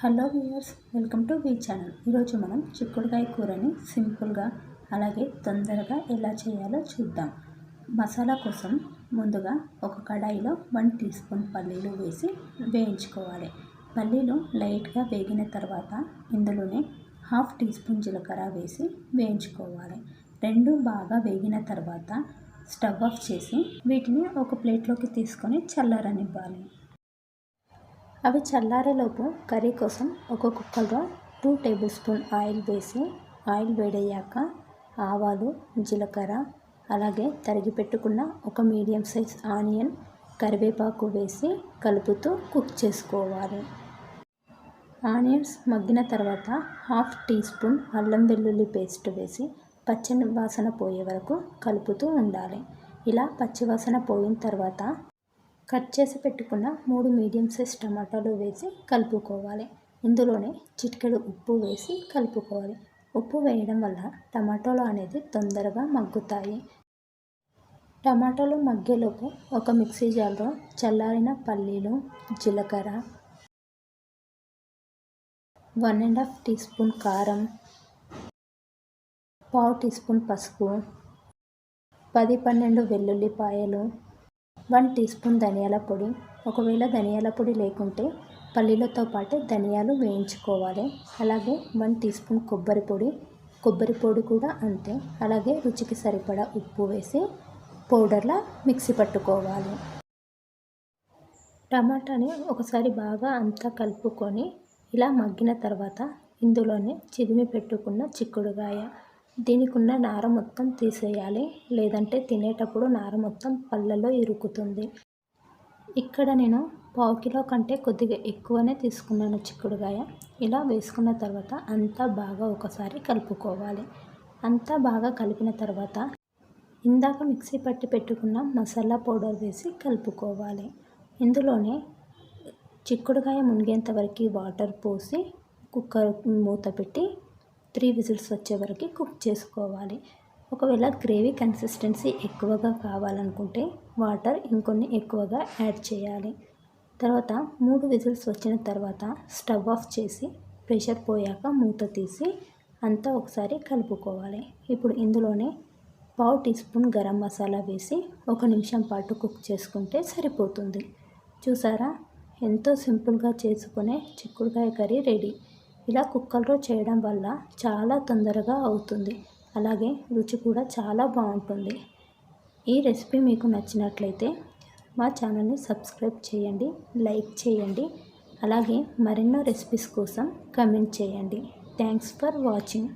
Hello viewers welcome to V channel. ఈరోజు మనం చిక్కుడుకాయ కూరని సింపుల్గా అలాగే తొందరగా ఎలా చేయాలో చూద్దాం. మసాలా కోసం ముందుగా ఒక కడాయిలో వన్ టీ స్పూన్ పల్లీలు వేసి వేయించుకోవాలి. పల్లీలు లైట్గా వేగిన తర్వాత ఇందులోనే హాఫ్ టీ స్పూన్ జీలకర్ర వేసి వేయించుకోవాలి. రెండు బాగా వేగిన తర్వాత స్టవ్ ఆఫ్ చేసి వీటిని ఒక ప్లేట్లోకి తీసుకొని చల్లారనివ్వాలి. అవి చల్లారేలోపు కర్రీ కోసం ఒక కుక్కర్లో టూ టేబుల్ స్పూన్ ఆయిల్ వేసి ఆయిల్ వేడయ్యాక ఆవాలు జీలకర్ర అలాగే తరిగి పెట్టుకున్న ఒక మీడియం సైజ్ ఆనియన్ కరివేపాకు వేసి కలుపుతూ కుక్ చేసుకోవాలి. ఆనియన్స్ మగ్గిన తర్వాత హాఫ్ టీ స్పూన్ అల్లం వెల్లుల్లి పేస్ట్ వేసి పచ్చని వాసన పోయే వరకు కలుపుతూ ఉండాలి. ఇలా పచ్చివాసన పోయిన తర్వాత కట్ చేసి పెట్టుకున్న మూడు మీడియం సైజ్ టమాటాలు వేసి కలుపుకోవాలి. ఇందులోనే చిటికెడు ఉప్పు వేసి కలుపుకోవాలి. ఉప్పు వేయడం వల్ల టమాటాలు అనేది తొందరగా మగ్గుతాయి. టమాటాలు మగ్గేలోపు ఒక మిక్సీ జార్లో చల్లారిన పల్లీలు జీలకర్ర one and half teaspoon కారం పావు టీ స్పూన్ పసుపు పది పన్నెండు వెల్లుల్లిపాయలు వన్ టీ స్పూన్ ధనియాల పొడి ఒకవేళ ధనియాల పొడి లేకుంటే పల్లీలతో పాటు ధనియాలు వేయించుకోవాలి. అలాగే వన్ టీ స్పూన్ కొబ్బరి పొడి కొబ్బరి పొడి కూడా అంతే. అలాగే రుచికి సరిపడా ఉప్పు వేసి పౌడర్లా మిక్సీ పట్టుకోవాలి. టమాటాని ఒకసారి బాగా అంతా కలుపుకొని ఇలా మగ్గిన తర్వాత ఇందులోనే చిదిమి పెట్టుకున్న చిక్కుడుగాయ దీనికి ఉన్న నార మొత్తం తీసేయాలి. లేదంటే తినేటప్పుడు నార మొత్తం పళ్ళలో ఇరుకుతుంది. ఇక్కడ నేను పావు కిలో కంటే కొద్దిగా ఎక్కువనే తీసుకున్నాను చిక్కుడుగాయ ఇలా వేసుకున్న తర్వాత అంతా బాగా ఒకసారి కలుపుకోవాలి. అంతా బాగా కలిపిన తర్వాత ఇందాక మిక్సీ పట్టి పెట్టుకున్న మసాలా పౌడర్ వేసి కలుపుకోవాలి. ఇందులోనే చిక్కుడుకాయ మునిగేంత వరకు వాటర్ పోసి కుక్కర్ మూత పెట్టి త్రీ విజిల్స్ వచ్చే వరకు కుక్ చేసుకోవాలి. ఒకవేళ గ్రేవీ కన్సిస్టెన్సీ ఎక్కువగా కావాలనుకుంటే వాటర్ ఇంకొన్ని ఎక్కువగా యాడ్ చేయాలి. తర్వాత మూడు విజిల్స్ వచ్చిన తర్వాత స్టవ్ ఆఫ్ చేసి ప్రెషర్ పోయాక మూత తీసి అంతా ఒకసారి కలుపుకోవాలి. ఇప్పుడు ఇందులోనే పావు టీ స్పూన్ గరం మసాలా వేసి ఒక నిమిషం పాటు కుక్ చేసుకుంటే సరిపోతుంది. చూసారా? ఎంతో సింపుల్గా చేసుకునే చిక్కుడుకాయ కర్రీ రెడీ. ఇలా కుక్కర్లో చేయడం వల్ల చాలా తొందరగా అవుతుంది. అలాగే రుచి కూడా చాలా బాగుంటుంది. ఈ రెసిపీ మీకు నచ్చినట్లయితే మా ఛానల్ని సబ్స్క్రైబ్ చేయండి లైక్ చేయండి అలాగే మరెన్నో రెసిపీస్ కోసం కమెంట్ చేయండి. Thanks for watching.